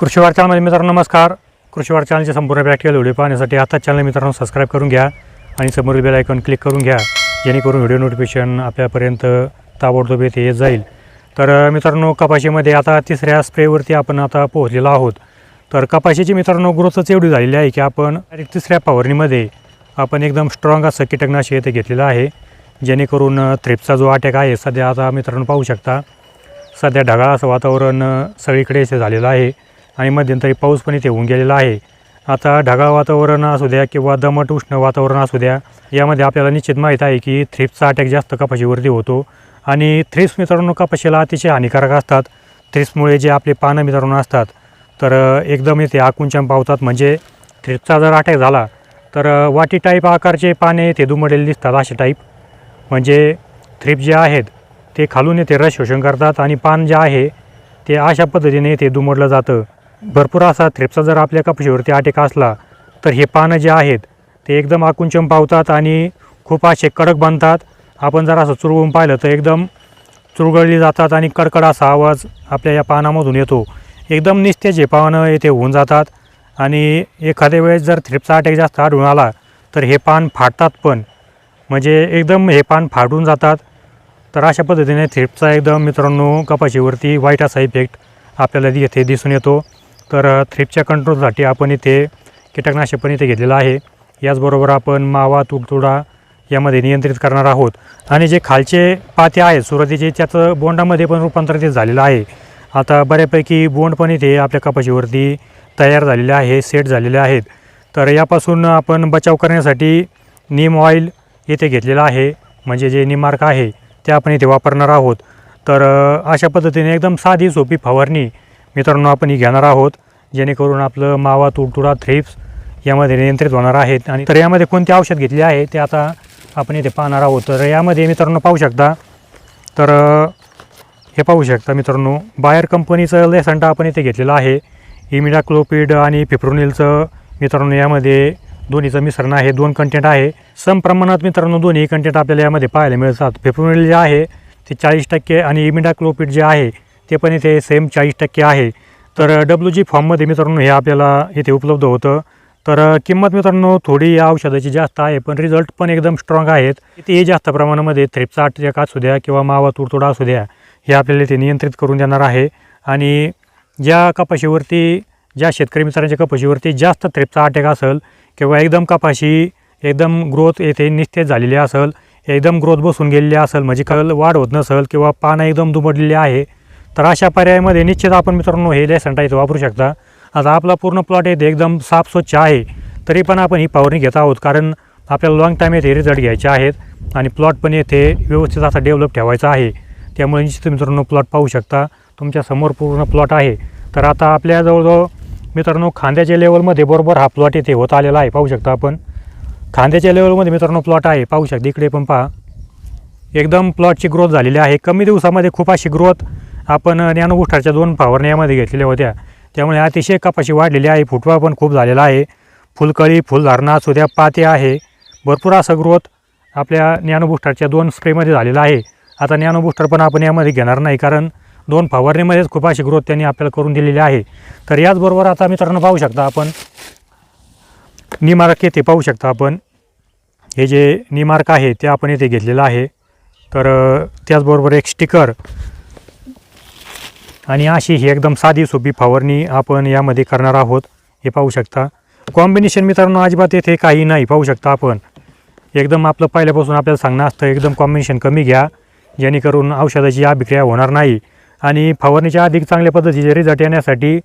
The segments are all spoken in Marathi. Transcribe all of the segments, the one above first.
कृषीवार चॅनलमध्ये मित्रांनो नमस्कार. कृषीवार चॅनलचे संपूर्ण प्रॅक्टिकल व्हिडिओ पाहण्यासाठी आता चॅनल मित्रांनो सबस्क्राईब करून घ्या आणि समोरील बेल आयकॉन क्लिक करून घ्या जेणेकरून व्हिडिओ नोटिफिकेशन आपल्यापर्यंत ताबडतोब येथे येत जाईल. तर मित्रांनो कपाशीमध्ये आता तिसऱ्या स्प्रेवरती आपण आता पोहोचलेलो आहोत. तर कपाशीची मित्रांनो ग्रोथच एवढी झालेली आहे की आपण तिसऱ्या फवारणीमध्ये आपण एकदम स्ट्रॉंग असं कीटकनाशक येथे घेतलेलं आहे जेणेकरून अ, थ्रिप्सचा जो अटॅक आहे सध्या आता मित्रांनो पाहू शकता. सध्या ढगाळ असं वातावरण सगळीकडे असे झालेलं आहे. आणि मध्यंतरी पाऊस पण इथे होऊन गेलेला आहे. आता ढगाळ वातावरण असू द्या किंवा दमट उष्ण वातावरण असू द्या यामध्ये आपल्याला निश्चित माहीत आहे की थ्रिप्सचा अटॅक जास्त कपाशीवरती होतो. आणि थ्रिप्स मित्रांनो कपाशीला अतिशय हानिकारक असतात. थ्रिप्समुळे जे आपले पानं मित्रांनो असतात. तर एकदम इथे आकुंचन पावतात. म्हणजे थ्रिप्सचा जर अटॅक झाला तर वाटी टाईप आकारचे पाने इथे दुमडलेले दिसतात असे टाईप म्हणजे थ्रिप जे आहेत ते खालून येते रस शोषण करतात आणि पान जे आहे ते अशा पद्धतीने इथे दुमडलं जातं. भरपूर असा थ्रेपचा जर आपल्या कपाशीवरती अटॅक असला तर हे पानं जे आहेत ते एकदम आकुंचम पावतात आणि खूप असे कडक बनतात. आपण जर असं चुरवून पाहिलं तर एकदम चुरगळली जातात आणि कडकड असा आवाज आपल्या या पानामधून येतो. एकदम निस्तेज हे पानं येथे होऊन जातात आणि एखाद्या वेळेस जर थ्रिपचा अटॅक जास्त आढळून आला तर हे पान फाटतात पण. म्हणजे एकदम हे पान फाटून जातात. तर अशा पद्धतीने थ्रिपचा एकदम मित्रांनो कपाशीवरती वाईट असा इफेक्ट आपल्याला येथे दिसून येतो. तर थ्रिपच्या कंट्रोलसाठी आपण इथे कीटकनाशक पण इथे घेतलेलं आहे. याचबरोबर आपण मावा तुडतुडा यामध्ये नियंत्रित करणार आहोत. आणि जे खालचे पाते आहेत सुरुवातीचे त्याचं बोंडामध्ये पण रूपांतरित झालेलं आहे. आता बऱ्यापैकी बोंड पण इथे आपल्या कपाशीवरती तयार झालेले आहे सेट झालेले आहेत. तर यापासून आपण बचाव करण्यासाठी नीम ऑइल येथे घेतलेलं आहे. म्हणजे जे निमार्क आहे ते आपण इथे वापरणार आहोत. तर अशा पद्धतीने एकदम साधी सोपी फवारणी मित्रांनो आपण ही घेणार आहोत जेणेकरून आपलं मावा तुडतुडा थ्रिप्स यामध्ये नियंत्रित होणार आहेत. आणि तर यामध्ये कोणते औषध घेतले आहे ते आता आपण इथे पाहणार आहोत. तर यामध्ये मित्रांनो पाहू शकता. तर हे पाहू शकता मित्रांनो बायर कंपनीचं लेसंटा आपण इथे घेतलेलं आहे. इमिडाक्लोपिड आणि फिप्रोनिलचं मित्रांनो यामध्ये दोन्हीचं मिश्रण आहे दोन कंटेंट आहे. सम प्रमाणात मित्रांनो दोन्ही कंटेंट आपल्याला यामध्ये पाहायला मिळतात. फिप्रोनिल जे आहे ते चाळीस टक्के आणि इमिडाक्लोपिड जे आहे ते पण इथे सेम चाळीस टक्के आहे. तर डब्ल्यू जी फॉर्ममध्ये मित्रांनो हे आपल्याला इथे उपलब्ध होतं. तर किंमत मित्रांनो थोडी या औषधाची जास्त आहे पण रिझल्ट पण एकदम स्ट्रॉंग आहेत. ते जास्त प्रमाणामध्ये थ्रिपचाट अटॅक असू द्या किंवा मावा तुडतुडा असू द्या हे आपल्याला ते नियंत्रित करून देणार आहे. आणि ज्या कपाशीवरती ज्या शेतकरी मित्रांच्या कपाशीवरती जास्त थ्रिपचा अटॅक असेल किंवा एकदम कपाशी एकदम ग्रोथ येथे निस्तेज झालेली असेल एकदम ग्रोथ बसून गेलेली असेल म्हणजे कल वाढ होत नसेल किंवा पानं एकदम दुमडलेली आहे तर अशा पर्यायामध्ये निश्चित आपण मित्रांनो हे लेसंटा वापरू शकता. आता आपला पूर्ण प्लॉट येथे एकदम साफ स्वच्छ आहे. तरी पण आपण ही पावरणी घेत आहोत कारण आपल्याला लॉंग टाईम येथे रिझल्ट घ्यायचे आहेत आणि प्लॉट पण येथे व्यवस्थित असा डेव्हलप ठेवायचा आहे. त्यामुळे निश्चित मित्रांनो प्लॉट पाहू शकता. तुमच्यासमोर पूर्ण प्लॉट आहे. तर आता आपल्या जवळजवळ मित्रांनो खांद्याच्या लेवलमध्ये बरोबर हा प्लॉट येथे होत आलेला आहे. पाहू शकता आपण. खांद्याच्या लेवलमध्ये मित्रांनो प्लॉट आहे. पाहू शकता. इकडे पण पहा. एकदम प्लॉटची ग्रोथ झालेली आहे. कमी दिवसामध्ये खूप अशी ग्रोथ आपण ज्ञानगोष्ठाच्या दोन फवारण्यामध्ये घेतलेल्या होत्या. त्यामुळे अतिशय कपाशी वाढलेली आहे फुटवा पण खूप झालेला आहे. फुलकळी फुलधारणा असू द्या पाते आहे. भरपूर असं ग्रोथ आपल्या ज्ञानबुस्टरच्या दोन स्प्रेमध्ये झालेला आहे. आता ज्ञानबुस्टर पण आपण यामध्ये घेणार नाही कारण दोन फवारणीमध्येच खूप अशी ग्रोथ त्यांनी आपल्याला करून दिलेली आहे. तर याचबरोबर आता मित्रांनो पाहू शकता आपण निमार्क येथे पाहू शकता आपण. हे जे निमार्क आहे ते आपण येथे घेतलेलं आहे. तर त्याचबरोबर एक स्टिकर. आणि अशी ही एकदम साधी सोपी फवारणी आपण यामध्ये करणार आहोत. हे पाहू शकता. कॉम्बिनेशन मित्रांनो अजिबात येथे काही नाही. पाहू शकता आपण. एकदम आपलं पहिल्यापासून आपल्याला सांगणं असतं एकदम कॉम्बिनेशन कमी घ्या. जेणेकरून औषधाची अभिक्रिया होणार नाही. आणि फवारणीच्या अधिक चांगल्या पद्धतीचे रिझल्ट येण्यासाठी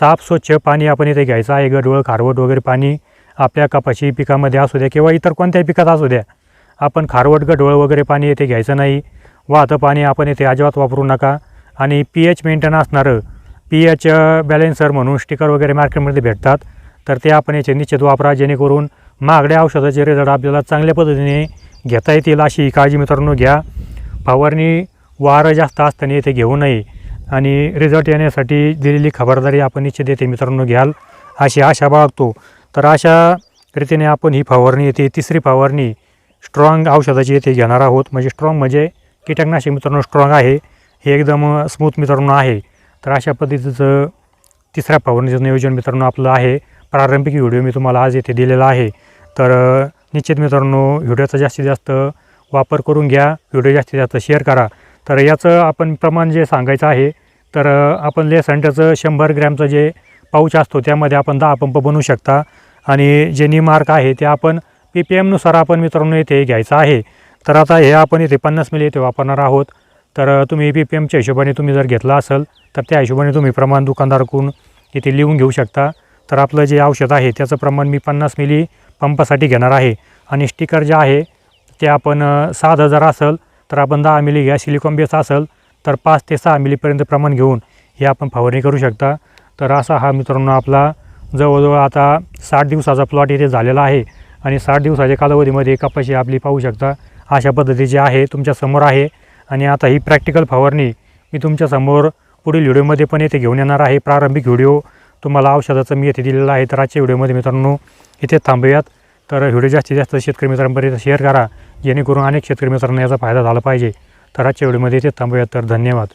साफ स्वच्छ पाणी आपण इथे घ्यायचं आहे. गडवळ खारवट वगैरे पाणी आपल्या कपाशी पिकामध्ये असू द्या किंवा इतर कोणत्याही पिकात असू द्या. आपण खारवट गडवळ वगैरे पाणी येथे घ्यायचं नाही. वाहतं पाणी आपण येथे अजिबात वापरू नका. आणि पी एच मेंटेन असणारं पी एच बॅलेन्सर म्हणून स्टिकर वगैरे मार्केटमध्ये भेटतात. तर ते आपण याचे निश्चित वापरा जेणेकरून महागड्या औषधाचे रिझल्ट आपल्याला चांगल्या पद्धतीने घेता येतील अशी काळजी मित्रांनो घ्या. फवारणी वारं जास्त असताना येथे घेऊ नये आणि रिझल्ट येण्यासाठी दिलेली खबरदारी आपण निश्चित येते मित्रांनो घ्याल अशी आशा बाळगतो. तर अशा रीतीने आपण ही फवारणी येते तिसरी फवारणी स्ट्रॉंग औषधाची येथे घेणार आहोत. म्हणजे स्ट्रॉंग म्हणजे कीटकनाशक मित्रांनो स्ट्रॉंग आहे. हे एकदम स्मूथ मित्रांनो आहे. तर अशा पद्धतीचं तिसऱ्या फवारणीचं नियोजन मित्रांनो आपलं आहे. प्रारंभिक व्हिडिओ मी तुम्हाला आज येथे दिलेला आहे. तर निश्चित मित्रांनो व्हिडिओचा जास्तीत जास्त वापर करून घ्या. व्हिडिओ जास्तीत जास्त शेअर करा. तर याचं आपण प्रमाण जे सांगायचं आहे तर आपण ले हंटरचं शंभर ग्रॅमचं जे पाऊच असतो त्यामध्ये आपण दहा पंप बनवू शकता. आणि जे निमार्क आहे ते आपण पी पी एमनुसार आपण मित्रांनो येथे घ्यायचं आहे. तर आता हे आपण इथे पन्नास मिली येथे वापरणार आहोत. तर तुम्ही तुम्ही पी पी एमच्या हिशोबाने तुम्ही जर घेतला असेल तर त्या हिशोबाने तुम्ही प्रमाण दुकानदारकडून इथे लिहून घेऊ शकता. तर आपलं जे औषध आहे त्याचं प्रमाण मी पन्नास मिली पंपासाठी घेणार आहे. आणि स्टिकर जे आहे ते आपण सात हजार असेल तर आपण दहा मिली घ्या. सिलिकॉन बेस असेल तर पाच ते सहा मिलीपर्यंत प्रमाण घेऊन हे आपण फवारणी करू शकता. तर असा हा मित्रांनो आपला जवळजवळ आता साठ दिवसाचा प्लॉट इथे झालेला आहे. आणि साठ दिवसाच्या कालावधीमध्ये कपाशी आपली पाहू शकता. अशा पद्धतीची आहे तुमच्यासमोर आहे. आणि आता ही प्रॅक्टिकल फवारणी मी तुमच्यासमोर पुढील व्हिडिओमध्ये पण येथे घेऊन येणार आहे. प्रारंभिक व्हिडिओ तुम्हाला औषधाचं मी येथे दिलेला आहे. तर आजच्या व्हिडिओमध्ये मित्रांनो इथे थांबूयात. तर व्हिडिओ जास्तीत जास्त शेतकरी मित्रांपर्यंत शेअर करा जेणेकरून अनेक शेतकरी मित्रांना याचा फायदा झाला पाहिजे. तर आजच्या व्हिडिओमध्ये इथे थांबूयात. तर धन्यवाद.